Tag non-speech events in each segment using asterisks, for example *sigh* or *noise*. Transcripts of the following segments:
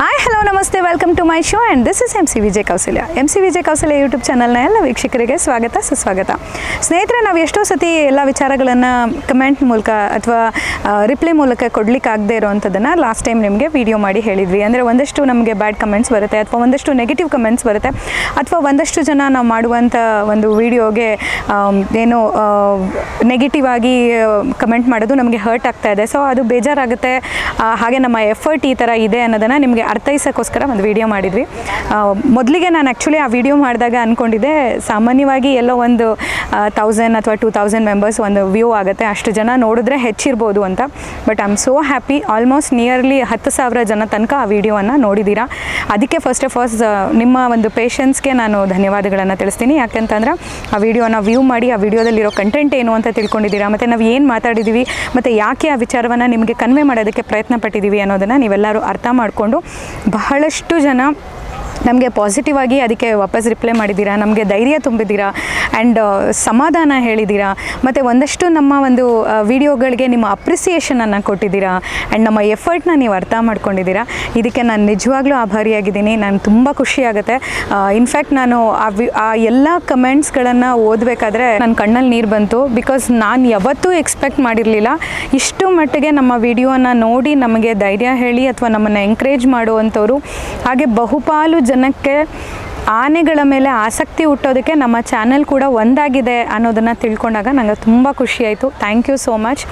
Hi hello ನಮಸ್ತೆ welcome to my show and this is M C Vijay Kaushalya M C Vijay ಕೌಶಲ್ಯ YouTube ಚಾನಲ್ನ ಎಲ್ಲ ವೀಕ್ಷಕರಿಗೆ ಸ್ವಾಗತ, ಸುಸ್ವಾಗತ. ಸ್ನೇಹಿತರೆ, ನಾವು ಎಷ್ಟೋ ಸತಿ ಎಲ್ಲ ವಿಚಾರಗಳನ್ನು ಕಮೆಂಟ್ ಮೂಲಕ ಅಥವಾ ರಿಪ್ಲೈ ಮೂಲಕ ಕೊಡಲಿಕ್ಕಾಗದೇ ಇರೋವಂಥದ್ದನ್ನು ಲಾಸ್ಟ್ ಟೈಮ್ ನಿಮಗೆ ವಿಡಿಯೋ ಮಾಡಿ ಹೇಳಿದ್ವಿ. ಅಂದರೆ ಒಂದಷ್ಟು ನಮಗೆ ಬ್ಯಾಡ್ ಕಮೆಂಟ್ಸ್ ಬರುತ್ತೆ ಅಥವಾ ಒಂದಷ್ಟು ನೆಗೆಟಿವ್ ಕಮೆಂಟ್ಸ್ ಬರುತ್ತೆ. ಅಥವಾ ಒಂದಷ್ಟು ಜನ ನಾವು ಮಾಡುವಂಥ ಒಂದು ವಿಡಿಯೋಗೆ ಏನು ನೆಗೆಟಿವ್ ಆಗಿ ಕಮೆಂಟ್ ಮಾಡೋದು ನಮಗೆ ಹರ್ಟ್ ಆಗ್ತಾ ಇದೆ. ಸೊ ಅದು ಬೇಜಾರಾಗುತ್ತೆ. ಹಾಗೆ ನಮ್ಮ ಎಫರ್ಟ್ ಈ ಥರ ಇದೆ ಅನ್ನೋದನ್ನು ನಿಮಗೆ ಅರ್ಥೈಸೋಕ್ಕೋಸ್ಕರ ಒಂದು ವಿಡಿಯೋ ಮಾಡಿದ್ವಿ. ಮೊದಲಿಗೆ ನಾನು ಆ್ಯಕ್ಚುಲಿ ಆ ವಿಡಿಯೋ ಮಾಡಿದಾಗ ಅಂದ್ಕೊಂಡಿದ್ದೆ ಸಾಮಾನ್ಯವಾಗಿ ಎಲ್ಲೋ ಒಂದು ತೌಸಂಡ್ ಅಥವಾ ಟೂ ತೌಸಂಡ್ ಮೆಂಬರ್ಸ್ ಒಂದು ವ್ಯೂ ಆಗುತ್ತೆ. ಅಷ್ಟು ಜನ ನೋಡಿದ್ರೆ ಹೆಚ್ಚಿರ್ಬೋದು ಅಂತ. But I am so happy almost nearly ಹತ್ತು ಸಾವಿರ ಜನ ತನಕ ಆ ವಿಡಿಯೋವನ್ನು ನೋಡಿದ್ದೀರಾ ಅದಕ್ಕೆ ಫಸ್ಟ್ ಆಫ್ ಆಲ್ ನಿಮ್ಮ ಒಂದು ಪೇಷನ್ಸ್ಗೆ ನಾನು ಧನ್ಯವಾದಗಳನ್ನು ತಿಳಿಸ್ತೀನಿ. ಯಾಕೆಂತಂದ್ರೆ ಆ ವಿಡಿಯೋನ ವ್ಯೂ ಮಾಡಿ, ಆ ವಿಡಿಯೋದಲ್ಲಿರೋ ಕಂಟೆಂಟ್ ಏನು ಅಂತ ತಿಳ್ಕೊಂಡಿದ್ದೀರಾ ಮತ್ತು ನಾವು ಏನು ಮಾತಾಡಿದ್ದೀವಿ ಮತ್ತು ಯಾಕೆ ಆ ವಿಚಾರವನ್ನು ನಿಮಗೆ ಕನ್ವೆ ಮಾಡೋದಕ್ಕೆ ಪ್ರಯತ್ನ ಪಟ್ಟಿದ್ದೀವಿ ಅನ್ನೋದನ್ನು ನೀವೆಲ್ಲರೂ ಅರ್ಥ ಮಾಡಿಕೊಂಡು ಬಹಳಷ್ಟು ಜನ ನಮಗೆ ಪಾಸಿಟಿವ್ ಆಗಿ ಅದಕ್ಕೆ ವಾಪಸ್ ರಿಪ್ಲೈ ಮಾಡಿದ್ದೀರಾ? ನಮಗೆ ಧೈರ್ಯ ತುಂಬಿದ್ದೀರಾ? ಆ್ಯಂಡ್ ಸಮಾಧಾನ ಹೇಳಿದ್ದೀರಾ? ಮತ್ತು ಒಂದಷ್ಟು ನಮ್ಮ ಒಂದು ವಿಡಿಯೋಗಳಿಗೆ ನಿಮ್ಮ ಅಪ್ರಿಸಿಯೇಷನನ್ನು ಕೊಟ್ಟಿದ್ದೀರಾ? ಆ್ಯಂಡ್ ನಮ್ಮ ಎಫರ್ಟ್ನ ನೀವು ಅರ್ಥ ಮಾಡ್ಕೊಂಡಿದ್ದೀರಾ? ಇದಕ್ಕೆ ನಾನು ನಿಜವಾಗ್ಲೂ ಆಭಾರಿಯಾಗಿದ್ದೀನಿ. ನಾನು ತುಂಬ ಖುಷಿಯಾಗುತ್ತೆ ಇನ್ಫ್ಯಾಕ್ಟ್ ನಾನು ಆ ವಿ, ಆ ಎಲ್ಲ ಕಮೆಂಟ್ಸ್ಗಳನ್ನು ಓದಬೇಕಾದ್ರೆ ನನ್ನ ಕಣ್ಣಲ್ಲಿ ನೀರು ಬಂತು. ಬಿಕಾಸ್ ನಾನು ಯಾವತ್ತೂ ಎಕ್ಸ್ಪೆಕ್ಟ್ ಮಾಡಿರಲಿಲ್ಲ. ಇಷ್ಟು ಮಟ್ಟಿಗೆ ನಮ್ಮ ವಿಡಿಯೋನ ನೋಡಿ ನಮಗೆ ಧೈರ್ಯ ಹೇಳಿ ಅಥವಾ ನಮ್ಮನ್ನು ಎಂಕರೇಜ್ ಮಾಡುವಂಥವ್ರು, ಹಾಗೆ ಬಹುಪಾಲು ಜನಕ್ಕೆ ಆನೆಗಳ ಮೇಲೆ ಆಸಕ್ತಿ ಹುಟ್ಟೋದಕ್ಕೆ ನಮ್ಮ ಚಾನೆಲ್ ಕೂಡ ಒಂದಾಗಿದೆ ಅನ್ನೋದನ್ನು ತಿಳ್ಕೊಂಡಾಗ ನನಗೆ ತುಂಬ ಖುಷಿ ಆಯಿತು. ಥ್ಯಾಂಕ್ ಯು ಸೋ ಮಚ್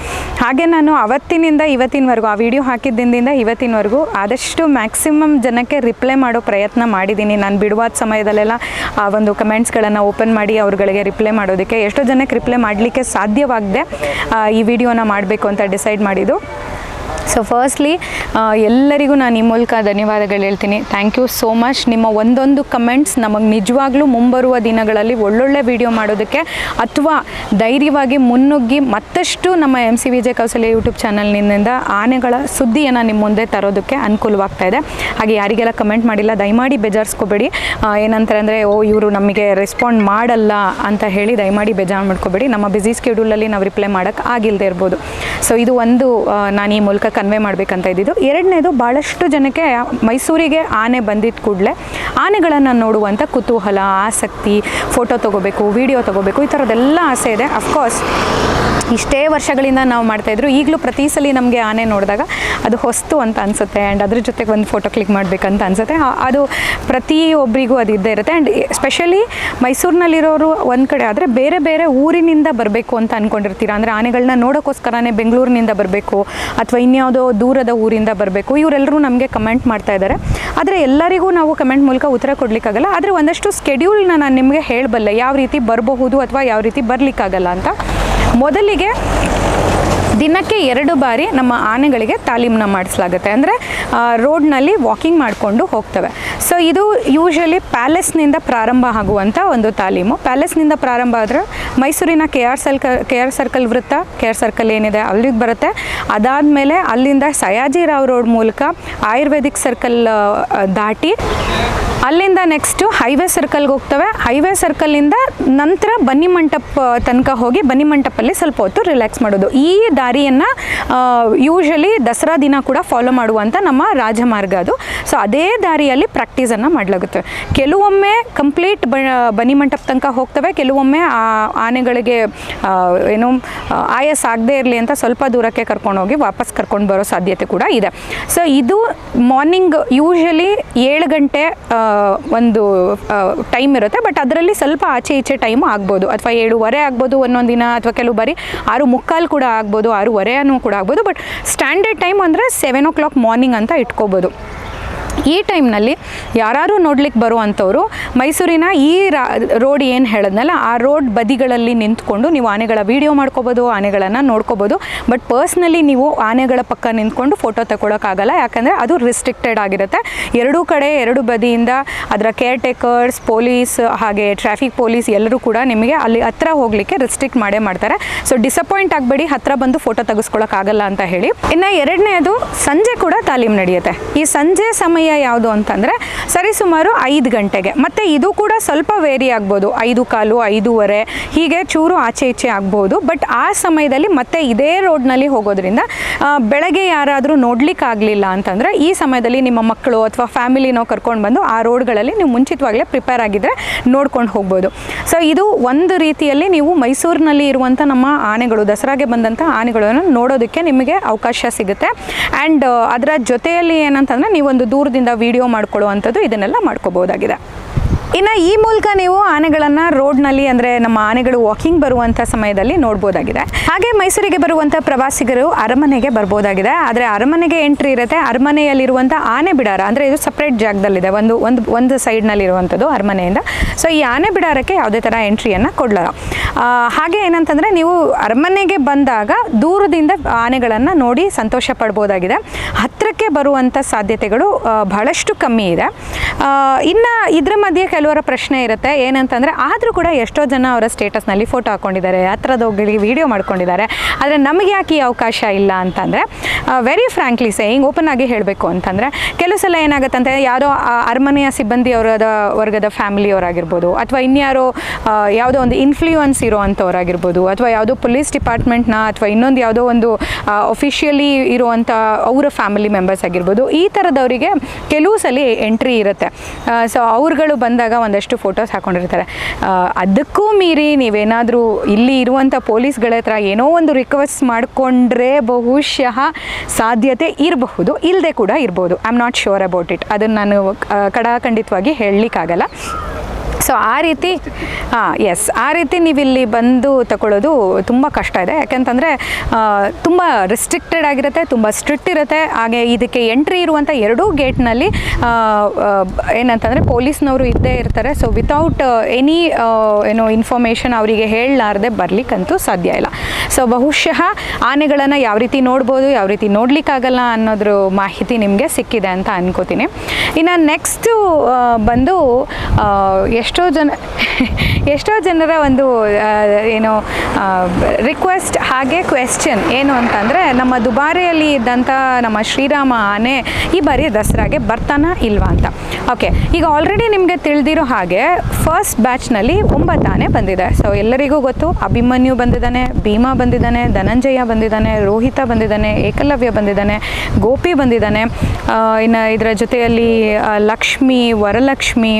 ಹಾಗೆ ನಾನು ಅವತ್ತಿನಿಂದ ಇವತ್ತಿನವರೆಗೂ, ಆ ವಿಡಿಯೋ ಹಾಕಿದ್ದಿಂದ ಇವತ್ತಿನವರೆಗೂ ಆದಷ್ಟು ಮ್ಯಾಕ್ಸಿಮಮ್ ಜನಕ್ಕೆ ರಿಪ್ಲೈ ಮಾಡೋ ಪ್ರಯತ್ನ ಮಾಡಿದ್ದೀನಿ. ನಾನು ಬಿಡುವಾದ ಸಮಯದಲ್ಲೆಲ್ಲ, ಆ ಒಂದು ಕಮೆಂಟ್ಸ್ಗಳನ್ನು ಓಪನ್ ಮಾಡಿ ಅವ್ರಗಳಿಗೆ ರಿಪ್ಲೈ ಮಾಡೋದಕ್ಕೆ, ಎಷ್ಟೋ ಜನಕ್ಕೆ ರಿಪ್ಲೈ ಮಾಡಲಿಕ್ಕೆ ಸಾಧ್ಯವಾಗದೆ ಈ ವಿಡಿಯೋನ ಮಾಡಬೇಕು ಅಂತ ಡಿಸೈಡ್ ಮಾಡಿದ್ದು. ಸೊ ಫಸ್ಟ್ಲಿ ಎಲ್ಲರಿಗೂ ನಾನು ಈ ಮೂಲಕ ಧನ್ಯವಾದಗಳು ಹೇಳ್ತೀನಿ. ಥ್ಯಾಂಕ್ ಯು ಸೋ ಮಚ್ ನಿಮ್ಮ ಒಂದೊಂದು ಕಮೆಂಟ್ಸ್ ನಮಗೆ ನಿಜವಾಗ್ಲೂ ಮುಂಬರುವ ದಿನಗಳಲ್ಲಿ ಒಳ್ಳೊಳ್ಳೆ ವಿಡಿಯೋ ಮಾಡೋದಕ್ಕೆ ಅಥವಾ ಧೈರ್ಯವಾಗಿ ಮುನ್ನುಗ್ಗಿ ಮತ್ತಷ್ಟು ನಮ್ಮ ಎಂ ಸಿ ವಿಜಯ ಕೌಶಲ್ಯ ಯೂಟ್ಯೂಬ್ ಚಾನಲ್ನಿಂದ ಆನೆಗಳ ಸುದ್ದಿಯನ್ನು ನಿಮ್ಮ ಮುಂದೆ ತರೋದಕ್ಕೆ ಅನುಕೂಲವಾಗ್ತಾ ಇದೆ. ಹಾಗೆ ಯಾರಿಗೆಲ್ಲ ಕಮೆಂಟ್ ಮಾಡಿಲ್ಲ, ದಯಮಾಡಿ ಬೇಜಾರಿಸ್ಕೋಬೇಡಿ. ಏನಂತಾರೆ ಅಂದರೆ, ಓ, ಇವರು ನಮಗೆ ರೆಸ್ಪಾಂಡ್ ಮಾಡಲ್ಲ ಅಂತ ಹೇಳಿ ದಯಮಾಡಿ ಬೇಜಾರು ಮಾಡ್ಕೋಬೇಡಿ. ನಮ್ಮ ಬ್ಯುಸಿ ಸ್ಕೆಡ್ಯೂಲಲ್ಲಿ ನಾವು ರಿಪ್ಲೈ ಮಾಡೋಕ್ಕೆ ಆಗಿಲ್ಲದೆ ಇರ್ಬೋದು. ಸೊ ಇದು ಒಂದು ನಾನು ಈ ಮೂಲಕ ಕನ್ವೆ ಮಾಡಬೇಕಂತ ಇದ್ದಿದ್ದು. ಎರಡನೇದು ಭಾಳಷ್ಟು ಜನಕ್ಕೆ ಮೈಸೂರಿಗೆ ಆನೆ ಬಂದಿದ್ದ ಕೂಡಲೇ ಆನೆಗಳನ್ನು ನೋಡುವಂಥ ಕುತೂಹಲ, ಆಸಕ್ತಿ ಫೋಟೋ ತೊಗೋಬೇಕು ವಿಡಿಯೋ ತೊಗೋಬೇಕು, ಈ ಥರದ್ದೆಲ್ಲ ಆಸೆ ಇದೆ. ಅಫ್ಕೋರ್ಸ್ ಇಷ್ಟೇ ವರ್ಷಗಳಿಂದ ನಾವು ಮಾಡ್ತಾಯಿದ್ರು ಈಗಲೂ ಪ್ರತಿ ಸಲ ನಮಗೆ ಆನೆ ನೋಡಿದಾಗ ಅದು ಹೊಸ್ತು ಅಂತ ಅನಿಸುತ್ತೆ ಆ್ಯಂಡ್ ಅದ್ರ ಜೊತೆಗೆ ಒಂದು ಫೋಟೋ ಕ್ಲಿಕ್ ಮಾಡಬೇಕಂತ ಅನಿಸುತ್ತೆ. ಅದು ಪ್ರತಿಯೊಬ್ಬರಿಗೂ ಅದು ಇದ್ದೇ ಇರುತ್ತೆ ಆ್ಯಂಡ್ ಸ್ಪೆಷಲಿ ಮೈಸೂರಿನಲ್ಲಿರೋರು ಒಂದು ಕಡೆ ಆದರೆ ಬೇರೆ ಬೇರೆ ಊರಿನಿಂದ ಬರಬೇಕು ಅಂತ ಅಂದ್ಕೊಂಡಿರ್ತೀರ ಅಂದರೆ ಆನೆಗಳನ್ನ ನೋಡೋಕ್ಕೋಸ್ಕರನೇ ಬೆಂಗಳೂರಿನಿಂದ ಬರಬೇಕು ಅಥವಾ ಇನ್ಯಾವುದೋ ದೂರದ ಊರಿಂದ ಬರಬೇಕು. ಇವರೆಲ್ಲರೂ ನಮಗೆ ಕಮೆಂಟ್ ಮಾಡ್ತಾ ಇದ್ದಾರೆ ಆದರೆ ಎಲ್ಲರಿಗೂ ನಾವು ಕಮೆಂಟ್ ಮೂಲಕ ಉತ್ತರ ಕೊಡಲಿಕ್ಕಾಗಲ್ಲ. ಆದರೆ ಒಂದಷ್ಟು ಸ್ಕೆಡ್ಯೂಲ್ನ ನಾನು ನಿಮಗೆ ಹೇಳಬಲ್ಲೆ. ಯಾವ ರೀತಿ ಬರಬಹುದು ಅಥವಾ ಯಾವ ರೀತಿ ಬರಲಿಕ್ಕಾಗಲ್ಲ ಅಂತ. ಮೊದಲಿಗೆ ದಿನಕ್ಕೆ ಎರಡು ಬಾರಿ ನಮ್ಮ ಆನೆಗಳಿಗೆ ತಾಲೀಮನ್ನ ಮಾಡಿಸಲಾಗುತ್ತೆ. ಅಂದರೆ ರೋಡ್ನಲ್ಲಿ ವಾಕಿಂಗ್ ಮಾಡಿಕೊಂಡು ಹೋಗ್ತವೆ. ಸೊ ಇದು ಯೂಶಲಿ ಪ್ಯಾಲೇಸ್ನಿಂದ ಪ್ರಾರಂಭ ಆಗುವಂಥ ಒಂದು ತಾಲೀಮು. ಪ್ಯಾಲೇಸ್ನಿಂದ ಪ್ರಾರಂಭ ಆದರೆ ಮೈಸೂರಿನ K R circle K R circle ವೃತ್ತ ಕೆ ಆರ್ ಸರ್ಕಲ್ ಏನಿದೆ ಅಲ್ಲಿಗೆ ಬರುತ್ತೆ. ಅದಾದಮೇಲೆ ಅಲ್ಲಿಂದ ಸಯಾಜಿರಾವ್ ರೋಡ್ ಮೂಲಕ ಆಯುರ್ವೇದಿಕ್ ಸರ್ಕಲ್ ದಾಟಿ ಅಲ್ಲಿಂದ ನೆಕ್ಸ್ಟು ಹೈವೇ ಸರ್ಕಲ್ಗೆ ಹೋಗ್ತವೆ. ಹೈವೇ ಸರ್ಕಲಿಂದ ನಂತರ ಬನ್ನಿ ಮಂಟಪ ತನಕ ಹೋಗಿ ಬನ್ನಿ ಮಂಟಪಲ್ಲಿ ಸ್ವಲ್ಪ ಹೊತ್ತು ರಿಲ್ಯಾಕ್ಸ್ ಮಾಡೋದು. ಈ ದಾರಿಯನ್ನು ಯೂಶಲಿ ದಸರಾ ದಿನ ಕೂಡ ಫಾಲೋ ಮಾಡುವಂಥ ನಮ್ಮ ರಾಜಮಾರ್ಗ ಅದು. ಸೊ ಅದೇ ದಾರಿಯಲ್ಲಿ ಪ್ರಾಕ್ಟೀಸನ್ನು ಮಾಡಲಾಗುತ್ತೆ. ಕೆಲವೊಮ್ಮೆ ಕಂಪ್ಲೀಟ್ ಬನ್ನಿ ಮಂಟಪ ತನಕ ಹೋಗ್ತವೆ. ಕೆಲವೊಮ್ಮೆ, ಆ, ಆನೆಗಳಿಗೆ ಏನು ಆಯಾಸ ಆಗದೇ ಇರಲಿ ಅಂತ ಸ್ವಲ್ಪ ದೂರಕ್ಕೆ ಕರ್ಕೊಂಡು ಹೋಗಿ ವಾಪಸ್ ಕರ್ಕೊಂಡು ಬರೋ ಸಾಧ್ಯತೆ ಕೂಡ ಇದೆ. ಸೊ ಇದು ಮಾರ್ನಿಂಗ್ ಯೂಶಲಿ ಏಳು ಗಂಟೆ ಒಂದು ಟೈಮ್ ಇರುತ್ತೆ. ಬಟ್ ಅದರಲ್ಲಿ ಸ್ವಲ್ಪ ಆಚೆ ಈಚೆ ಟೈಮು ಆಗ್ಬೋದು. ಅಥವಾ ಏಳುವರೆ ಆಗ್ಬೋದು ಒಂದೊಂದು ದಿನ ಅಥವಾ ಕೆಲವು ಬಾರಿ ಆರು ಮುಕ್ಕಾಲು ಕೂಡ ಆಗ್ಬೋದು ಆರೂವರೆನೂ ಕೂಡ ಆಗ್ಬೋದು. ಬಟ್ ಸ್ಟ್ಯಾಂಡರ್ಡ್ ಟೈಮ್ ಅಂದರೆ ಸೆವೆನ್ ಓ ಕ್ಲಾಕ್ ಮಾರ್ನಿಂಗ್ ಅಂತ ಇಟ್ಕೋಬೋದು. ಈ ಟೈಮ್ನಲ್ಲಿ ಯಾರು ನೋಡ್ಲಿಕ್ಕೆ ಬರುವಂಥವ್ರು ಮೈಸೂರಿನ ಈ ರೋಡ್ ಏನು ಹೇಳದ್ನಲ್ಲ, ಆ ರೋಡ್ ಬದಿಗಳಲ್ಲಿ ನಿಂತ್ಕೊಂಡು ನೀವು ಆನೆಗಳ ವೀಡಿಯೋ ಮಾಡ್ಕೋಬೋದು, ಆನೆಗಳನ್ನು ನೋಡ್ಕೋಬೋದು, ಬಟ್ ಪರ್ಸ್ನಲಿ ನೀವು ಆನೆಗಳ ಪಕ್ಕ ನಿಂತ್ಕೊಂಡು ಫೋಟೋ ತಗೊಳಕ್ಕಾಗಲ್ಲ ಯಾಕಂದರೆ ಅದು ರಿಸ್ಟ್ರಿಕ್ಟೆಡ್ ಆಗಿರುತ್ತೆ. ಎರಡೂ ಕಡೆ, ಎರಡು ಬದಿಯಿಂದ ಅದರ ಕೇರ್ ಟೇಕರ್ಸ್ ಪೊಲೀಸ್ ಹಾಗೆ ಟ್ರಾಫಿಕ್ ಪೊಲೀಸ್ ಎಲ್ಲರೂ ಕೂಡ ನಿಮಗೆ ಅಲ್ಲಿ ಹತ್ರ ಹೋಗಲಿಕ್ಕೆ ರಿಸ್ಟ್ರಿಕ್ಟ್ ಮಾಡೇ ಮಾಡ್ತಾರೆ. ಸೊ ಡಿಸಪಾಯಿಂಟ್ ಆಗಬೇಡಿ, ಹತ್ರ ಬಂದು ಫೋಟೋ ತೆಗೆಸ್ಕೊಳಕ್ಕಾಗಲ್ಲ ಅಂತ ಹೇಳಿ. ಇನ್ನು ಎರಡನೇದು, ಸಂಜೆ ಕೂಡ ತಾಲೀಮ್ ನಡೆಯುತ್ತೆ. ಈ ಸಂಜೆ ಸಮಯ ಯಾವುದು ಅಂತಂದರೆ ಸರಿಸುಮಾರು ಐದು ಗಂಟೆಗೆ. ಮತ್ತು ಇದು ಕೂಡ ಸ್ವಲ್ಪ ವೇರಿ ಆಗ್ಬೋದು. ಐದು ಕಾಲು, ಐದೂವರೆ, ಹೀಗೆ ಚೂರು ಆಚೆ ಈಚೆ ಆಗ್ಬೋದು. ಬಟ್ ಆ ಸಮಯದಲ್ಲಿ ಮತ್ತೆ ಇದೇ ರೋಡ್ನಲ್ಲಿ ಹೋಗೋದ್ರಿಂದ ಬೆಳಗ್ಗೆ ಯಾರಾದರೂ ನೋಡಲಿಕ್ಕಾಗಲಿಲ್ಲ ಅಂತಂದರೆ ಈ ಸಮಯದಲ್ಲಿ ನಿಮ್ಮ ಮಕ್ಕಳು ಅಥವಾ ಫ್ಯಾಮಿಲಿನೋ ಕರ್ಕೊಂಡು ಬಂದು ಆ ರೋಡ್ಗಳಲ್ಲಿ ನೀವು ಮುಂಚಿತವಾಗಲೇ ಪ್ರಿಪೇರ್ ಆಗಿದ್ದರೆ ನೋಡ್ಕೊಂಡು ಹೋಗ್ಬೋದು. ಸೊ ಇದು ಒಂದು ರೀತಿಯಲ್ಲಿ ನೀವು ಮೈಸೂರಿನಲ್ಲಿ ಇರುವಂಥ ನಮ್ಮ ಆನೆಗಳು, ದಸರಾಗೆ ಬಂದಂಥ ಆನೆಗಳನ್ನು ನೋಡೋದಕ್ಕೆ ನಿಮಗೆ ಅವಕಾಶ ಸಿಗುತ್ತೆ. ಆ್ಯಂಡ್ ಅದರ ಜೊತೆಯಲ್ಲಿ ಏನಂತಂದರೆ ನೀವೊಂದು ದೂರದಿಂದ ವಿಡಿಯೋ ಮಾಡ್ಕೊಳ್ಳುವಂಥದ್ದು ಇದನ್ನೆಲ್ಲ ಮಾಡ್ಕೋಬೋದಾಗಿದೆ ಇನ್ನು ಈ ಮೂಲಕ ನೀವು ಆನೆಗಳನ್ನು ರೋಡ್ನಲ್ಲಿ ಅಂದರೆ ನಮ್ಮ ಆನೆಗಳು ವಾಕಿಂಗ್ ಬರುವಂಥ ಸಮಯದಲ್ಲಿ ನೋಡ್ಬೋದಾಗಿದೆ. ಹಾಗೆ ಮೈಸೂರಿಗೆ ಬರುವಂಥ ಪ್ರವಾಸಿಗರು ಅರಮನೆಗೆ ಬರ್ಬೋದಾಗಿದೆ. ಆದರೆ ಅರಮನೆಗೆ ಎಂಟ್ರಿ ಇರುತ್ತೆ. ಅರಮನೆಯಲ್ಲಿರುವಂಥ ಆನೆ ಬಿಡಾರ ಅಂದರೆ ಇದು ಸಪ್ರೇಟ್ ಜಾಗದಲ್ಲಿದೆ. ಒಂದು ಒಂದು ಒಂದು ಸೈಡ್ನಲ್ಲಿರುವಂಥದ್ದು ಅರಮನೆಯಿಂದ. ಸೊ ಈ ಆನೆ ಬಿಡಾರಕ್ಕೆ ಯಾವುದೇ ಥರ ಎಂಟ್ರಿಯನ್ನು ಕೊಡಲ್ಲ ಹಾಗೆ ಏನಂತಂದರೆ ನೀವು ಅರಮನೆಗೆ ಬಂದಾಗ ದೂರದಿಂದ ಆನೆಗಳನ್ನು ನೋಡಿ ಸಂತೋಷ ಪಡ್ಬೋದಾಗಿದೆ. ಹತ್ತಿರಕ್ಕೆ ಬರುವಂಥ ಸಾಧ್ಯತೆಗಳು ಬಹಳಷ್ಟು ಕಮ್ಮಿ ಇದೆ. ಇನ್ನು ಇದರ ಮಧ್ಯೆ ಕೆಲವರ ಪ್ರಶ್ನೆ ಇರುತ್ತೆ. ಏನಂತಂದರೆ ಆದರೂ ಕೂಡ ಎಷ್ಟೋ ಜನ ಅವರ ಸ್ಟೇಟಸ್ನಲ್ಲಿ ಫೋಟೋ ಹಾಕ್ಕೊಂಡಿದ್ದಾರೆ ಹತ್ರದ ಹೋಗಿ ವಿಡಿಯೋ ಮಾಡ್ಕೊಂಡಿದ್ದಾರೆ. ಆದರೆ ನಮಗೆ ಯಾಕೆ ಈ ಅವಕಾಶ ಇಲ್ಲ ಅಂತಂದರೆ ವೆರಿ ಫ್ರ್ಯಾಂಕ್ಲಿ ಸೇಯಿಂಗ್ ಓಪನ್ ಆಗಿ ಹೇಳಬೇಕು ಅಂತಂದರೆ, ಕೆಲವು ಸಲ ಏನಾಗುತ್ತಂತೆ ಯಾರೋ ಅರಮನೆಯ ಸಿಬ್ಬಂದಿ ಅವರದ ವರ್ಗದ ಫ್ಯಾಮಿಲಿಯವರಾಗಿರ್ಬೋದು ಅಥವಾ ಇನ್ಯಾರೋ ಯಾವುದೋ ಒಂದು ಇನ್ಫ್ಲೂಯೆನ್ಸ್ ಇರೋ ಅಥವಾ ಯಾವುದೋ ಪೊಲೀಸ್ ಡಿಪಾರ್ಟ್ಮೆಂಟ್ನ ಅಥವಾ ಇನ್ನೊಂದು ಯಾವುದೋ ಒಂದು ಅಫಿಷಿಯಲಿ ಇರುವಂಥ ಅವರ ಫ್ಯಾಮಿಲಿ ಮೆಂಬರ್ಸ್ ಆಗಿರ್ಬೋದು ಈ ಥರದವರಿಗೆ ಕೆಲವು ಸಲ ಎಂಟ್ರಿ ಇರುತ್ತೆ. ಸೊ ಅವ್ರುಗಳು ಬಂದಾಗ ಒಂದಷ್ಟು ಫೋಟೋಸ್ ಹಾಕೊಂಡಿರ್ತಾರೆ. ಅದಕ್ಕೂ ಮೀರಿ ನೀವೇನಾದರೂ ಇಲ್ಲಿ ಇರುವಂಥ ಪೊಲೀಸ್ಗಳ ಹತ್ರ ಏನೋ ಒಂದು ರಿಕ್ವೆಸ್ಟ್ ಮಾಡಿಕೊಂಡ್ರೆ ಬಹುಶಃ ಸಾಧ್ಯತೆ ಇರಬಹುದು ಇಲ್ಲದೆ ಕೂಡ ಇರ್ಬೋದು. I am not sure about it ಅದನ್ನು ನಾನು ಕಡಾಖಂಡಿತವಾಗಿ ಹೇಳಲಿಕ್ಕಾಗಲ್ಲ. ಸೊ ಆ ರೀತಿ ಹಾಂ ಎಸ್ ಆ ರೀತಿ ನೀವಿಲ್ಲಿ ಬಂದು ತಗೊಳ್ಳೋದು ತುಂಬ ಕಷ್ಟ ಇದೆ. ಯಾಕೆಂತಂದರೆ ತುಂಬ ರಿಸ್ಟ್ರಿಕ್ಟೆಡ್ ಆಗಿರುತ್ತೆ, ತುಂಬ ಸ್ಟ್ರಿಕ್ಟ್ ಇರುತ್ತೆ. ಹಾಗೆ ಇದಕ್ಕೆ ಎಂಟ್ರಿ ಇರುವಂಥ ಎರಡೂ ಗೇಟ್ನಲ್ಲಿ ಏನಂತಂದರೆ ಪೊಲೀಸ್ನವರು ಇದ್ದೇ ಇರ್ತಾರೆ. ಸೊ ವಿತೌಟ್ ಎನಿ ಏನೋ ಇನ್ಫಾರ್ಮೇಷನ್ ಅವರಿಗೆ ಹೇಳಲಾರ್ದೆ ಬರಲಿಕ್ಕಂತೂ ಸಾಧ್ಯ ಇಲ್ಲ. ಸೊ ಬಹುಶಃ ಆನೆಗಳನ್ನು ಯಾವ ರೀತಿ ನೋಡ್ಬೋದು, ಯಾವ ರೀತಿ ನೋಡಲಿಕ್ಕಾಗಲ್ಲ ಅನ್ನೋದ್ರ ಮಾಹಿತಿ ನಿಮಗೆ ಸಿಕ್ಕಿದೆ ಅಂತ ಅನ್ಕೋತೀನಿ. ಇನ್ನು ನೆಕ್ಸ್ಟು ಬಂದು ಎಷ್ಟೋ ಜನ, ಎಷ್ಟೋ ಜನರ ಒಂದು ಏನು ರಿಕ್ವೆಸ್ಟ್ ಹಾಗೆ ಕ್ವೆಶ್ಚನ್ ಏನು ಅಂತಂದರೆ, ನಮ್ಮ ದುಬಾರಿಯಲ್ಲಿ ಇದ್ದಂಥ ನಮ್ಮ ಶ್ರೀರಾಮ ಆನೆ ಈ ಬಾರಿ ದಸರಾಗೆ ಬರ್ತಾನ ಇಲ್ವಾ ಅಂತ. ಓಕೆ ಈಗ ಆಲ್ರೆಡಿ ನಿಮಗೆ ತಿಳಿದಿರೋ ಹಾಗೆ ಫಸ್ಟ್ ಬ್ಯಾಚ್ನಲ್ಲಿ ಒಂಬತ್ತು ಆನೆ ಬಂದಿದೆ. ಸೊ ಎಲ್ಲರಿಗೂ ಗೊತ್ತು, ಅಭಿಮನ್ಯು ಬಂದಿದ್ದಾನೆ, ಭೀಮಾ ಬಂದಿದ್ದಾನೆ, ಧನಂಜಯ ಬಂದಿದ್ದಾನೆ, ರೋಹಿತ ಬಂದಿದ್ದಾನೆ, ಏಕಲವ್ಯ ಬಂದಿದ್ದಾನೆ, ಗೋಪಿ ಬಂದಿದ್ದಾನೆ. ಇನ್ನು ಇದರ ಜೊತೆಯಲ್ಲಿ ಲಕ್ಷ್ಮಿ, ವರಲಕ್ಷ್ಮಿ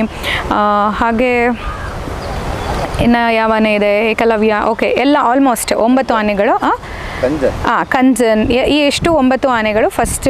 ಹಾಗೆ ಇನ್ನು ಯಾವ ಆನೆ ಇದೆ ಏಕಲವ್ಯ ಓಕೆ ಎಲ್ಲ ಆಲ್ಮೋಸ್ಟ್ ಒಂಬತ್ತು ಆನೆಗಳು ಹಾಂ ಕಂಜನ್. ಈ ಎಷ್ಟು ಒಂಬತ್ತು ಆನೆಗಳು ಫಸ್ಟ್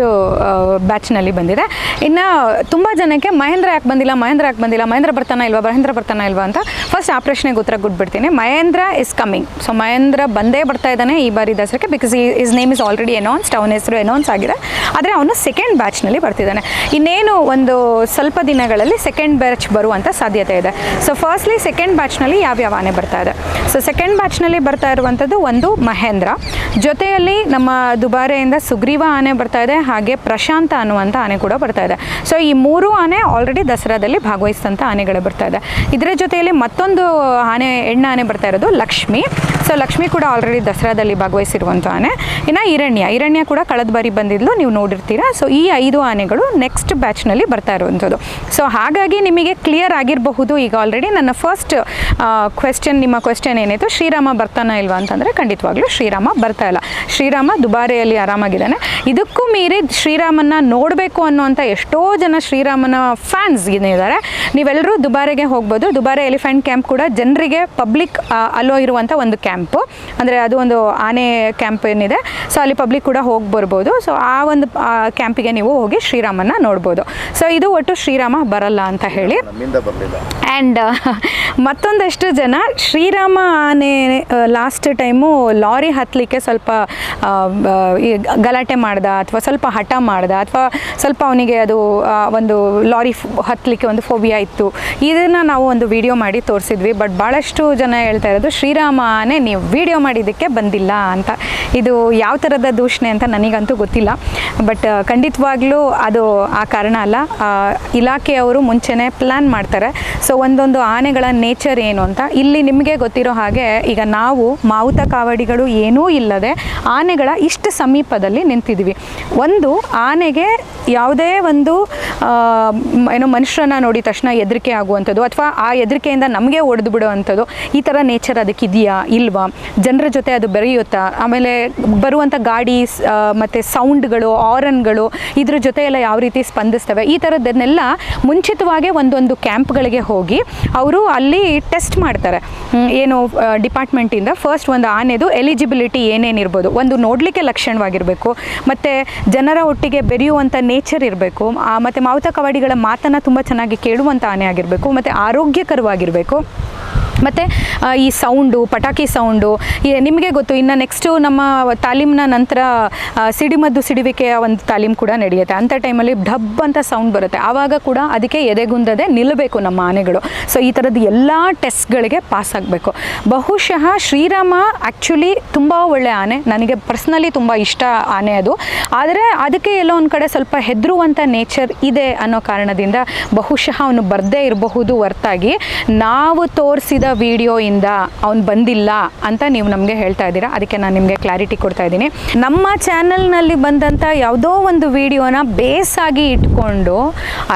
ಬ್ಯಾಚ್ನಲ್ಲಿ ಬಂದಿದೆ. ಇನ್ನು ತುಂಬ ಜನಕ್ಕೆ ಮಹೇಂದ್ರ ಯಾಕೆ ಬಂದಿಲ್ಲ ಮಹೇಂದ್ರ ಯಾಕೆ ಬಂದಿಲ್ಲ ಮಹೇಂದ್ರ ಬರ್ತಾನ ಇಲ್ವಾ ಮಹೇಂದ್ರ ಬರ್ತಾನ ಇಲ್ವಾ ಅಂತ ಫಸ್ಟ್ ಆ ಪ್ರಶ್ನೆಗೆ ಉತ್ತರ ಕೊಟ್ಬಿಡ್ತೀನಿ. Mahendra is coming so Mahendra ಬಂದೇ ಬರ್ತಾ ಇದ್ದಾನೆ ಈ ಬಾರಿ ದಸರಾಕ್ಕೆ because is name is already announced ಅವನ ಹೆಸರು ಅನೌನ್ಸ್ ಆಗಿದೆ. ಆದರೆ ಅವನು ಸೆಕೆಂಡ್ ಬ್ಯಾಚ್ನಲ್ಲಿ ಬರ್ತಿದ್ದಾನೆ. ಇನ್ನೇನು ಒಂದು ಸ್ವಲ್ಪ ದಿನಗಳಲ್ಲಿ ಸೆಕೆಂಡ್ ಬ್ಯಾಚ್ ಬರುವಂಥ ಸಾಧ್ಯತೆ ಇದೆ. ಸೊ ಫಸ್ಟ್ಲಿ ಸೆಕೆಂಡ್ ಬ್ಯಾಚ್ನಲ್ಲಿ ಆನೆ ಬರ್ತಾ ಇದೆ. ಸೊ ಸೆಕೆಂಡ್ ಬ್ಯಾಚ್ನಲ್ಲಿ ಬರ್ತಾ ಇರುವಂಥದ್ದು ಒಂದು ಮಹೇಂದ್ರ. ಜೊತೆಯಲ್ಲಿ ನಮ್ಮ ದುಬಾರೆಯಿಂದ ಸುಗ್ರೀವ ಆನೆ ಬರ್ತಾ ಇದೆ, ಹಾಗೆ ಪ್ರಶಾಂತ ಅನ್ನುವಂಥ ಆನೆ ಕೂಡ ಬರ್ತಾ ಇದೆ. ಸೊ ಈ ಮೂರು ಆನೆ ಆಲ್ರೆಡಿ ದಸರಾದಲ್ಲಿ ಭಾಗವಹಿಸಿದಂಥ ಆನೆಗಳು ಬರ್ತಾ ಇದೆ. ಇದರ ಜೊತೆಯಲ್ಲಿ ಮತ್ತೊಂದು ಆನೆ ಹೆಣ್ಣು ಆನೆ ಬರ್ತಾ ಇರೋದು ಲಕ್ಷ್ಮಿ. ಸೊ ಲಕ್ಷ್ಮಿ ಕೂಡ ಆಲ್ರೆಡಿ ದಸರಾದಲ್ಲಿ ಭಾಗವಹಿಸಿರುವಂಥ ಆನೆ ಇನ್ನು ಹಿರಣ್ಯ ಹಿರಣ್ಯ ಕೂಡ ಕಳೆದ ಬಾರಿ ಬಂದಿದ್ಲು, ನೀವು ನೋಡಿರ್ತೀರಾ. ಸೊ ಈ ಐದು ಆನೆಗಳು ನೆಕ್ಸ್ಟ್ ಬ್ಯಾಚ್ನಲ್ಲಿ ಬರ್ತಾ ಇರುವಂಥದ್ದು ಸೊ ಹಾಗಾಗಿ ನಿಮಗೆ ಕ್ಲಿಯರ್ ಆಗಿರಬಹುದು, ಈಗ ಆಲ್ರೆಡಿ ನನ್ನ ಫಸ್ಟ್ ಕ್ವೆಶ್ಚನ್ ನಿಮ್ಮ ಕ್ವೆಶ್ಚನ್ ಏನಿತ್ತು, ಶ್ರೀರಾಮ ಬರ್ತಾನ ಇಲ್ವಾ ಅಂತಂದರೆ ಖಂಡಿತವಾಗ್ಲೂ ಶ್ರೀರಾಮ ಬರ್ತಾ ಇಲ್ಲ. ಶ್ರೀರಾಮ ದುಬಾರೆಯಲ್ಲಿ ಆರಾಮಾಗಿದ್ದಾನೆ. ಇದಕ್ಕೂ ಮೀರಿ ಶ್ರೀರಾಮನ್ನ ನೋಡಬೇಕು ಅನ್ನುವಂಥ ಎಷ್ಟೋ ಜನ ಶ್ರೀರಾಮನ ಫ್ಯಾನ್ಸ್ ಏನಿದ್ದಾರೆ ನೀವೆಲ್ಲರೂ ದುಬಾರೆಗೆ ಹೋಗ್ಬೋದು. ದುಬಾರೆ ಎಲಿಫೆಂಟ್ ಕ್ಯಾಂಪ್ ಕೂಡ ಜನರಿಗೆ ಪಬ್ಲಿಕ್ ಅಲೋ ಇರುವಂಥ ಒಂದು ಕ್ಯಾಂಪು ಅಂದರೆ ಅದು ಒಂದು ಆನೆ ಕ್ಯಾಂಪ್ ಏನಿದೆ. ಸೊ ಅಲ್ಲಿ ಪಬ್ಲಿಕ್ ಕೂಡ ಹೋಗಿ ಬರ್ಬೋದು. ಸೊ ಆ ಒಂದು ಕ್ಯಾಂಪಿಗೆ ನೀವು ಹೋಗಿ ಶ್ರೀರಾಮನ್ನ ನೋಡ್ಬೋದು. ಸೊ ಇದು ಒಟ್ಟು ಶ್ರೀರಾಮ ಬರಲ್ಲ ಅಂತ ಹೇಳಿ. ಆ್ಯಂಡ್ *laughs* ಮತ್ತೊಂದಷ್ಟು ಜನ ಶ್ರೀರಾಮ ಆನೆ ಲಾಸ್ಟ್ ಟೈಮು ಲಾರಿ ಹತ್ತಲಿಕ್ಕೆ ಸ್ವಲ್ಪ ಗಲಾಟೆ ಮಾಡ್ದ ಅಥವಾ ಸ್ವಲ್ಪ ಹಠ ಮಾಡ್ದ ಅಥವಾ ಸ್ವಲ್ಪ ಅವನಿಗೆ ಅದು ಒಂದು ಲಾರಿ ಹತ್ತಲಿಕ್ಕೆ ಒಂದು ಫೋಬಿಯಾ ಇತ್ತು. ಇದನ್ನು ನಾವು ಒಂದು ವಿಡಿಯೋ ಮಾಡಿ ತೋರಿಸಿದ್ವಿ. ಬಟ್ ಭಾಳಷ್ಟು ಜನ ಹೇಳ್ತಾ ಇರೋದು ಶ್ರೀರಾಮ ಆನೆ ನೀವು ವಿಡಿಯೋ ಮಾಡಿದ್ದಕ್ಕೆ ಬಂದಿಲ್ಲ ಅಂತ. ಇದು ಯಾವ ಥರದ ದೂಷಣೆ ಅಂತ ನನಗಂತೂ ಗೊತ್ತಿಲ್ಲ. ಬಟ್ ಖಂಡಿತವಾಗ್ಲೂ ಅದು ಆ ಕಾರಣ ಅಲ್ಲ. ಇಲಾಖೆಯವರು ಮುಂಚೆನೇ ಪ್ಲ್ಯಾನ್ ಮಾಡ್ತಾರೆ. ಸೊ ಒಂದೊಂದು ಆನೆಗಳ ನೇಚರ್ ಏನು ಅಂತ. ಇಲ್ಲಿ ನಿಮಗೆ ಗೊತ್ತಿರೋ ಹಾಗೆ ಈಗ ನಾವು ಮಾವುತ ಕಾವಡಿಗಳು ಏನೂ ಇಲ್ಲದೆ ಆನೆಗಳ ಇಷ್ಟು ಸಮೀಪದಲ್ಲಿ ನಿಂತಿದ್ದೀವಿ. ಒಂದು, ಆನೆಗೆ ಯಾವುದೇ ಒಂದು ಏನೋ ಮನುಷ್ಯರನ್ನ ನೋಡಿದ ತಕ್ಷಣ ಹೆದರಿಕೆ ಆಗುವಂಥದ್ದು ಅಥವಾ ಆ ಹೆದರಿಕೆಯಿಂದ ನಮಗೆ ಒಡೆದು ಬಿಡುವಂಥದ್ದು, ಈ ಥರ ನೇಚರ್ ಅದಕ್ಕೆ ಇದೆಯಾ, ಇಲ್ವಾ? ಜನರ ಜೊತೆ ಅದು ಬೆರೆಯುತ್ತಾ? ಆಮೇಲೆ ಬರುವಂಥ ಗಾಡಿ ಮತ್ತು ಸೌಂಡ್ಗಳು ಆರನ್ಗಳು ಇದ್ರ ಜೊತೆ ಎಲ್ಲ ಯಾವ ರೀತಿ ಸ್ಪಂದಿಸ್ತವೆ? ಈ ಥರದ್ದನ್ನೆಲ್ಲ ಮುಂಚಿತವಾಗೇ ಒಂದೊಂದು ಕ್ಯಾಂಪ್ಗಳಿಗೆ ಹೋಗಿ ಅವರು ಅಲ್ಲಿ ಟೆಸ್ಟ್ ಮಾಡ್ತಾರೆ. ಏನು ಡಿಪಾರ್ಟ್ಮೆಂಟಿಂದ ಫಸ್ಟ್ ಒಂದು ಆನೆದು ಎಲಿಜಿಬಿಲಿಟಿ ಏನೇನಿರ್ಬೋದು, ಒಂದು ನೋಡಲಿಕ್ಕೆ ಲಕ್ಷಣವಾಗಿರಬೇಕು, ಮತ್ತು ಜನರ ಒಟ್ಟಿಗೆ ಬೆರೆಯುವಂಥ ನೇಚರ್ ಇರಬೇಕು ಮತ್ತು ಮಾವುತ ಕವಾಡಿಗಳ ಮಾತನ್ನು ತುಂಬ ಚೆನ್ನಾಗಿ ಕೇಳುವಂಥ ಆನೆ ಆಗಿರಬೇಕು ಮತ್ತು ಆರೋಗ್ಯಕರವಾಗಿರಬೇಕು. ಮತ್ತು ಈ ಸೌಂಡು ಪಟಾಕಿ ಸೌಂಡು ನಿಮಗೆ ಗೊತ್ತು, ಇನ್ನು ನೆಕ್ಸ್ಟು ನಮ್ಮ ತಾಲೀಮ್ನ ನಂತರ ಸಿಡಿಮದ್ದು ಸಿಡಿವಿಕೆಯ ಒಂದು ತಾಲೀಮ್ ಕೂಡ ನಡೆಯುತ್ತೆ. ಅಂಥ ಟೈಮಲ್ಲಿ ಡಬ್ ಅಂತ ಸೌಂಡ್ ಬರುತ್ತೆ. ಆವಾಗ ಕೂಡ ಅದಕ್ಕೆ ಎದೆಗುಂದದೆ ನಿಲ್ಲಬೇಕು ನಮ್ಮ ಆನೆಗಳು. ಸೊ ಈ ಥರದ್ದು ಎಲ್ಲ ಟೆಸ್ಟ್ಗಳಿಗೆ ಪಾಸ್ ಆಗಬೇಕು. ಬಹುಶಃ ಶ್ರೀರಾಮ ಆ್ಯಕ್ಚುಲಿ ತುಂಬ ಒಳ್ಳೆ ಆನೆ. ನನಗೆ ಪರ್ಸ್ನಲಿ ತುಂಬ ಇಷ್ಟ ಆನೆ ಅದು. ಆದರೆ ಅದಕ್ಕೆ ಎಲ್ಲೋ ಒಂದು ಕಡೆ ಸ್ವಲ್ಪ ಹೆದರುವಂಥ ನೇಚರ್ ಇದೆ ಅನ್ನೋ ಕಾರಣದಿಂದ ಬಹುಶಃ ಅವನು ಬರದೇ ಇರಬಹುದು ಹೊರತಾಗಿ. ನಾವು ತೋರಿಸಿದ ವಿಡಿಯೋಯಿಂದ ಅವ್ನು ಬಂದಿಲ್ಲ ಅಂತ ನೀವು ನಮಗೆ ಹೇಳ್ತಾ ಇದ್ದೀರಾ? ಅದಕ್ಕೆ ನಾನು ನಿಮಗೆ ಕ್ಲಾರಿಟಿ ಕೊಡ್ತಾ ಇದ್ದೀನಿ. ನಮ್ಮ ಚಾನಲ್ನಲ್ಲಿ ಬಂದಂಥ ಯಾವುದೋ ಒಂದು ವಿಡಿಯೋನ ಬೇಸಾಗಿ ಇಟ್ಕೊಂಡು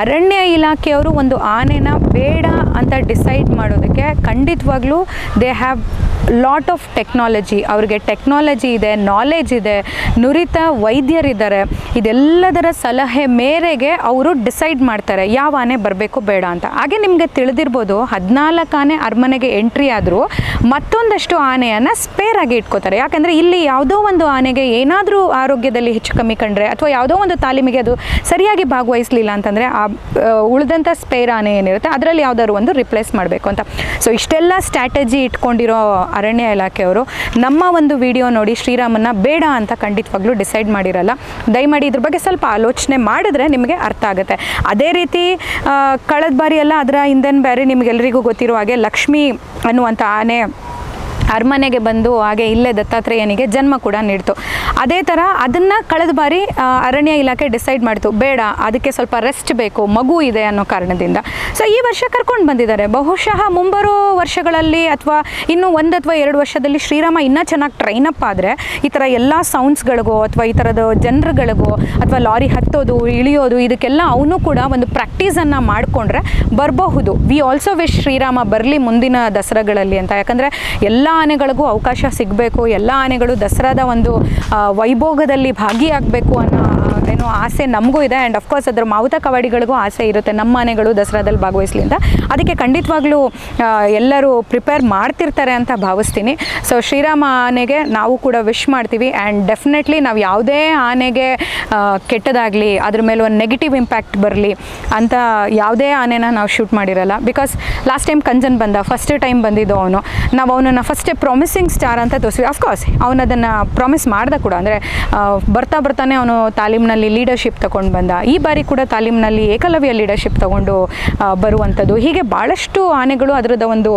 ಅರಣ್ಯ ಇಲಾಖೆಯವರು ಒಂದು ಆನೆನ ಬೇಡ ಅಂತ ಡಿಸೈಡ್ ಮಾಡೋದಕ್ಕೆ ಖಂಡಿತವಾಗ್ಲೂ they have lot of technology ಅವ್ರಿಗೆ ಟೆಕ್ನಾಲಜಿ ಇದೆ ನಾಲೆಜ್ ಇದೆ. ನುರಿತ ವೈದ್ಯರಿದ್ದಾರೆ. ಇದೆಲ್ಲದರ ಸಲಹೆ ಮೇರೆಗೆ ಅವರು ಡಿಸೈಡ್ ಮಾಡ್ತಾರೆ, ಯಾವ ಆನೆ ಬರಬೇಕು ಬೇಡ ಅಂತ. ಹಾಗೆ ನಿಮಗೆ ತಿಳಿದಿರ್ಬೋದು ಹದಿನಾಲ್ಕು ಆನೆ ಅರಮನೆಗೆ ಎಂಟ್ರಿ ಆದರೂ ಮತ್ತೊಂದಷ್ಟು ಆನೆಯನ್ನು ಸ್ಪೇರ್ ಆಗಿ ಇಟ್ಕೋತಾರೆ. ಯಾಕಂದರೆ ಇಲ್ಲಿ ಯಾವುದೋ ಒಂದು ಆನೆಗೆ ಏನಾದರೂ ಆರೋಗ್ಯದಲ್ಲಿ ಹೆಚ್ಚು ಕಮ್ಮಿ ಕಂಡ್ರೆ ಅಥವಾ ಯಾವುದೋ ಒಂದು ತಾಲೀಮಿಗೆ ಅದು ಸರಿಯಾಗಿ ಭಾಗವಹಿಸಲಿಲ್ಲ ಅಂತಂದರೆ ಆ ಉಳಿದಂಥ ಸ್ಪೇರ್ ಆನೆ ಏನಿರುತ್ತೆ, ಅದರಲ್ಲಿ ಯಾವುದಾದ್ರು ಒಂದು ರಿಪ್ಲೇಸ್ ಮಾಡಬೇಕು ಅಂತ. ಸೊ ಇಷ್ಟೆಲ್ಲ ಸ್ಟ್ರಾಟಜಿ ಇಟ್ಕೊಂಡಿರೋ ಅರಣ್ಯ ಇಲಾಖೆಯವರು, ನಮ್ಮ ಒಂದು ವಿಡಿಯೋ ನೋಡಿ ಶ್ರೀರಾಮನ್ನ ಬೇಡ ಅಂತ ಖಂಡಿತವಾಗ್ಲೂ ಡಿಸೈಡ್ ಮಾಡಿರಲ್ಲ. ದಯಮಾಡಿ ಇದ್ರ ಬಗ್ಗೆ ಸ್ವಲ್ಪ ಆಲೋಚನೆ ಮಾಡಿದ್ರೆ ನಿಮಗೆ ಅರ್ಥ ಆಗುತ್ತೆ. ಅದೇ ರೀತಿ ಕಳೆದ ಬಾರಿ ಎಲ್ಲ ಅದರ ಹಿಂದೆ ಬೇರೆ ನಿಮಗೆಲ್ಲರಿಗೂ ಗೊತ್ತಿರೋ ಹಾಗೆ ಲಕ್ಷ್ಮಿ ಅನ್ನುವಂಥ ಆನೆ ಅರಮನೆಗೆ ಬಂದು ಹಾಗೆ ಇಲ್ಲೇ ದತ್ತಾತ್ರೇಯನಿಗೆ ಜನ್ಮ ಕೂಡ ನೀಡ್ತು. ಅದೇ ಥರ ಅದನ್ನು ಕಳೆದ ಬಾರಿ ಅರಣ್ಯ ಇಲಾಖೆ ಡಿಸೈಡ್ ಮಾಡ್ತು, ಬೇಡ, ಅದಕ್ಕೆ ಸ್ವಲ್ಪ ರೆಸ್ಟ್ ಬೇಕು, ಮಗು ಇದೆ ಅನ್ನೋ ಕಾರಣದಿಂದ. ಸೊ ಈ ವರ್ಷ ಕರ್ಕೊಂಡು ಬಂದಿದ್ದಾರೆ. ಬಹುಶಃ ಮುಂಬರೋ ವರ್ಷಗಳಲ್ಲಿ ಅಥವಾ ಇನ್ನು ಒಂದು ಅಥವಾ ಎರಡು ವರ್ಷದಲ್ಲಿ ಶ್ರೀರಾಮ ಇನ್ನೂ ಚೆನ್ನಾಗಿ ಟ್ರೈನ್ ಅಪ್ ಆದರೆ, ಈ ಥರ ಎಲ್ಲ ಸೌಂಡ್ಸ್ಗಳಿಗೋ ಅಥವಾ ಈ ಥರದ ಜನರುಗಳಿಗೋ ಅಥವಾ ಲಾರಿ ಹತ್ತೋದು, ಇಳಿಯೋದು, ಇದಕ್ಕೆಲ್ಲ ಅವನು ಕೂಡ ಒಂದು ಪ್ರಾಕ್ಟೀಸನ್ನು ಮಾಡಿಕೊಂಡ್ರೆ ಬರಬಹುದು. ವಿ ಆಲ್ಸೋ ವಿಶ್ ಶ್ರೀರಾಮ ಬರಲಿ ಮುಂದಿನ ದಸರಾಗಳಲ್ಲಿ ಅಂತ. ಯಾಕಂದರೆ ಎಲ್ಲ ಆನೆಗಳಿಗೂ ಅವಕಾಶ ಸಿಗಬೇಕು ಎಲ್ಲ ಆನೆಗಳು ದಸರಾದ ಒಂದು ವೈಭೋಗದಲ್ಲಿ ಭಾಗಿಯಾಗಬೇಕು ಅನ್ನೋ ಏನೋ ಆಸೆ ನಮಗೂ ಇದೆ. ಆ್ಯಂಡ್ ಅಫ್ಕೋರ್ಸ್ ಅದರ ಮಾವುತ ಕವಾಡಿಗಳಿಗೂ ಆಸೆ ಇರುತ್ತೆ. ನಮ್ಮ ಮನೆಗಳು ದಸರಾದಲ್ಲಿ ಭಾಗವಹಿಸಲಿ ಅಂತ ಅದಕ್ಕೆ ಖಂಡಿತವಾಗ್ಲೂ ಎಲ್ಲರೂ ಪ್ರಿಪೇರ್ ಮಾಡ್ತಿರ್ತಾರೆ ಅಂತ ಭಾವಿಸ್ತೀನಿ. ಸೊ ಶ್ರೀರಾಮ ಆನೆಗೆ ನಾವು ಕೂಡ ವಿಶ್ ಮಾಡ್ತೀವಿ. ಆ್ಯಂಡ್ ಡೆಫಿನೆಟ್ಲಿ ನಾವು ಯಾವುದೇ ಆನೆಗೆ ಕೆಟ್ಟದಾಗಲಿ, ಅದ್ರ ಮೇಲೆ ಒಂದು ನೆಗೆಟಿವ್ ಇಂಪ್ಯಾಕ್ಟ್ ಬರಲಿ ಅಂತ ಯಾವುದೇ ಆನೆನ ನಾವು ಶೂಟ್ ಮಾಡಿರಲ್ಲ. ಬಿಕಾಸ್ ಲಾಸ್ಟ್ ಟೈಮ್ ಕಂಜನ್ ಬಂದ ಫಸ್ಟ್ ಟೈಮ್ ಬಂದಿದ್ದು ಅವನು. ನಾವು ಅವನನ್ನು ಫಸ್ಟೇ ಪ್ರಾಮಿಸಿಂಗ್ ಸ್ಟಾರ್ ಅಂತ ತೋರಿಸ್ವಿ ಅಫ್ಕೋರ್ಸ್ ಅವನು ಅದನ್ನು ಪ್ರಾಮಿಸ್ ಮಾಡ್ದೆ ಕೂಡ. ಅಂದರೆ ಬರ್ತಾ ಬರ್ತಾನೆ ಅವನು ತಾಲೀಮ್ನಲ್ಲಿ ಲೀಡರ್ಶಿಪ್ ತಗೊಂಡು ಬಂದ. ಈ ಬಾರಿ ಕೂಡ ತಾಲೀಮ್ನಲ್ಲಿ ಏಕಲವ್ಯ ಲೀಡರ್ಶಿಪ್ ತಗೊಂಡು ಬರುವಂಥದ್ದು ಹೀಗೆ ಭಾಳಷ್ಟು ಆನೆಗಳು ಅದರದ ಒಂದು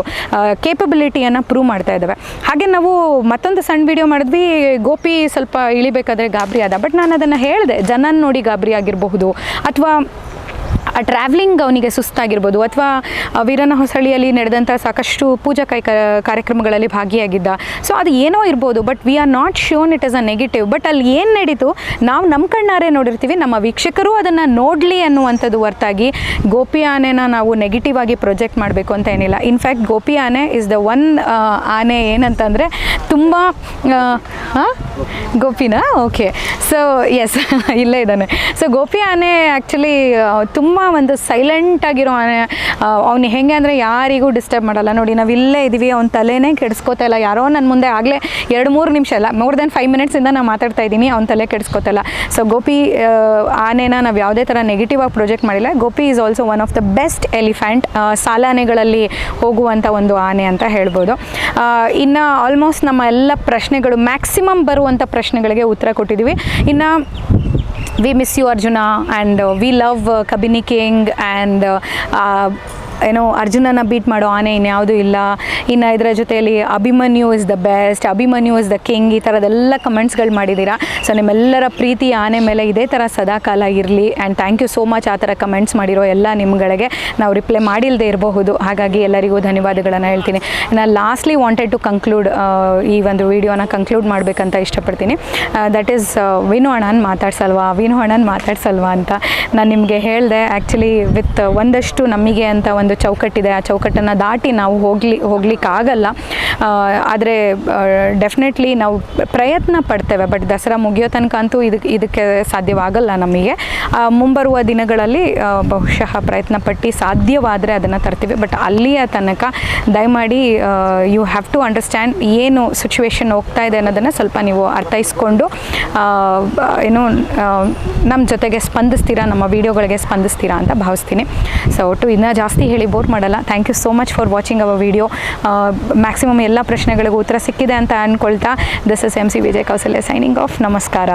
ಕೇಪಬಿಲಿಟಿಯನ್ನು ಪ್ರೂವ್ ಮಾಡ್ತಾ ಇದ್ದಾವೆ ಹಾಗೆ ನಾವು ಮತ್ತೊಂದು ಸಣ್ಣ ವಿಡಿಯೋ ಮಾಡಿದ್ವಿ. ಗೋಪಿ ಸ್ವಲ್ಪ ಇಳಿಬೇಕಾದ್ರೆ ಗಾಬರಿ ಆದ. ಬಟ್ ನಾನು ಅದನ್ನು ಹೇಳಿದೆ, ಜನನ ನೋಡಿ ಗಾಬರಿ ಆಗಿರಬಹುದು. ಅಥವಾ ಆ ಟ್ರಾವೆಲಿಂಗ್ ಅವನಿಗೆ ಸುಸ್ತಾಗಿರ್ಬೋದು ಅಥವಾ ವೀರನ ಹೊಸಳಿಯಲ್ಲಿ ನಡೆದಂಥ ಸಾಕಷ್ಟು ಪೂಜಾ ಕೈ, ಕಾರ್ಯಕ್ರಮಗಳಲ್ಲಿ ಭಾಗಿಯಾಗಿದ್ದ. ಸೊ ಅದು ಏನೋ ಇರ್ಬೋದು but we are not shown it as a negative but ಅಲ್ಲಿ ಏನು ನಡೀತು? ನಾವು ನಮ್ಮ ಕಣ್ಣಾರೆ ನೋಡಿರ್ತೀವಿ, ನಮ್ಮ ವೀಕ್ಷಕರು ಅದನ್ನು ನೋಡಲಿ ಅನ್ನುವಂಥದ್ದು ಹೊರತಾಗಿ, ಗೋಪಿ ಆನೆನ ನಾವು ನೆಗೆಟಿವ್ ಆಗಿ ಪ್ರೊಜೆಕ್ಟ್ ಮಾಡಬೇಕು ಅಂತ ಏನಿಲ್ಲ. ಇನ್ಫ್ಯಾಕ್ಟ್ ಗೋಪಿ ಆನೆ ಇಸ್ ದ ಒನ್ ಆನೆ ಏನಂತಂದರೆ ತುಂಬ ಗೋಪಿನಾ? ಓಕೆ ಸೊ ಎಸ್ ಇಲ್ಲೇ ಇದ್ದಾನೆ. ಸೊ ಗೋಪಿ ಆನೆ ಆ್ಯಕ್ಚುಲಿ ತುಂಬ ಒಂದು ಸೈಲೆಂಟ್ ಆಗಿರೋ ಆನೆ. ಅವ್ನು ಹೆಂಗೆ ಅಂದರೆ ಯಾರಿಗೂ ಡಿಸ್ಟರ್ಬ್ ಮಾಡಲ್ಲ. ನೋಡಿ, ನಾವು ಇಲ್ಲೇ ಇದ್ದೀವಿ ಅವ್ನ ತಲೆನೇ ಕೆಡಿಸ್ಕೋತಾ ಇಲ್ಲ. ಯಾರೋ ನನ್ನ ಮುಂದೆ ಆಗಲೇ ಎರಡು ಮೂರು ನಿಮಿಷ ಅಲ್ಲ ಮೋರ್ ದೆನ್ ಫೈವ್ ಮಿನಿಟ್ಸಿಂದ ನಾನು ಮಾತಾಡ್ತಾ ಇದ್ದೀನಿ, ಅವ್ನ ತಲೆ ಕೆಡಿಸ್ಕೋತಲ್ಲ ಸೊ ಗೋಪಿ ಆನೆನ ನಾವು ಯಾವುದೇ ಥರ ನೆಗೆಟಿವ್ ಆಗಿ ಪ್ರೊಜೆಕ್ಟ್ ಮಾಡಿಲ್ಲ. Gopi is also one of the best elephant ಸಾಲಾನೆಗಳಲ್ಲಿ ಹೋಗುವಂಥ ಒಂದು ಆನೆ ಅಂತ ಹೇಳ್ಬೋದು. ಇನ್ನು ಆಲ್ಮೋಸ್ಟ್ ನಮ್ಮ ಎಲ್ಲ ಪ್ರಶ್ನೆಗಳು ಮ್ಯಾಕ್ಸಿಮಮ್ ಬರುವಂಥ ಪ್ರಶ್ನೆಗಳಿಗೆ ಉತ್ತರ ಕೊಟ್ಟಿದ್ದೀವಿ. ಇನ್ನು we miss you Arjuna and we love Kabini king and ಏನೋ ಅರ್ಜುನನ ಬೀಟ್ ಮಾಡೋ ಆನೆ ಇನ್ಯಾವುದೂ ಇಲ್ಲ. ಇನ್ನು ಇದರ ಜೊತೆಯಲ್ಲಿ Abhimanyu is the best Abhimanyu is the king ಈ ಥರದೆಲ್ಲ ಕಮೆಂಟ್ಸ್ಗಳು ಮಾಡಿದ್ದೀರಾ ಸೊ ನಿಮ್ಮೆಲ್ಲರ ಪ್ರೀತಿ ಆನೆ ಮೇಲೆ ಇದೇ ಥರ ಸದಾಕಾಲ ಇರಲಿ and thank you so much ಆ ಥರ ಕಮೆಂಟ್ಸ್ ಮಾಡಿರೋ ಎಲ್ಲ ನಿಮ್ಗಳಿಗೆ. ನಾವು ರಿಪ್ಲೈ ಮಾಡಿಲ್ಲದೆ ಇರಬಹುದು. ಹಾಗಾಗಿ ಎಲ್ಲರಿಗೂ ಧನ್ಯವಾದಗಳನ್ನು ಹೇಳ್ತೀನಿ. ನಾನು ಲಾಸ್ಟ್ಲಿ ವಾಂಟೆಡ್ ಟು ಕಂಕ್ಲೂಡ್ ಈ ಒಂದು ವಿಡಿಯೋನ ಕಂಕ್ಲೂಡ್ ಮಾಡಬೇಕಂತ ಇಷ್ಟಪಡ್ತೀನಿ. ದಟ್ ಈಸ್ ವಿನು ಅಣ್ಣನ ಮಾತಾಡ್ಸಲ್ವಾ? ವಿನು ಅಣ್ಣನ ಮಾತಾಡ್ಸಲ್ವಾ ಅಂತ ನಾನು ನಿಮಗೆ ಹೇಳಿದೆ. ಆ್ಯಕ್ಚುಲಿ ವಿತ್ ಒಂದಷ್ಟು ನಮಗೆ ಅಂತ ಒಂದು ಚೌಕಟ್ಟಿದೆ. ಆ ಚೌಕಟ್ಟನ್ನು ದಾಟಿ ನಾವು ಹೋಗ್ಲಿ, ಹೋಗ್ಲಿಕ್ಕಾಗಲ್ಲ. ಆದರೆ ಡೆಫಿನೆಟ್ಲಿ ನಾವು ಪ್ರಯತ್ನ ಪಡ್ತೇವೆ. ಬಟ್ ದಸರಾ ಮುಗಿಯೋ ತನಕ ಅಂತೂ ಇದಕ್ಕೆ ಇದಕ್ಕೆ ಸಾಧ್ಯವಾಗಲ್ಲ ನಮಗೆ. ಮುಂಬರುವ ದಿನಗಳಲ್ಲಿ ಬಹುಶಃ ಪ್ರಯತ್ನ ಪಟ್ಟು ಸಾಧ್ಯವಾದರೆ ಅದನ್ನು ತರ್ತೀವಿ. ಬಟ್ ಅಲ್ಲಿಯ ತನಕ ದಯಮಾಡಿ ಯು ಹ್ಯಾವ್ ಟು ಅಂಡರ್ಸ್ಟ್ಯಾಂಡ್ ಏನು ಸಿಚುವೇಶನ್ ಹೋಗ್ತಾ ಇದೆ ಅನ್ನೋದನ್ನು ಸ್ವಲ್ಪ ನೀವು ಅರ್ಥೈಸ್ಕೊಂಡು ಏನು ನಮ್ಮ ಜೊತೆಗೆ ಸ್ಪಂದಿಸ್ತೀರಾ, ನಮ್ಮ ವೀಡಿಯೋಗಳಿಗೆ ಸ್ಪಂದಿಸ್ತೀರಾ ಅಂತ ಭಾವಿಸ್ತೀನಿ. ಸೊ ಒಟ್ಟು ಇನ್ನೂ ಜಾಸ್ತಿ ಹೇಳಿ ಬೋರ್ ಮಾಡಲ್ಲ. Thank you so much for watching our video maximum ಎಲ್ಲ ಪ್ರಶ್ನೆಗಳಿಗೂ ಉತ್ತರ ಸಿಕ್ಕಿದೆ ಅಂತ ಅಂದ್ಕೊಳ್ತಾ this is M C Vijay Kausalya signing off ನಮಸ್ಕಾರ.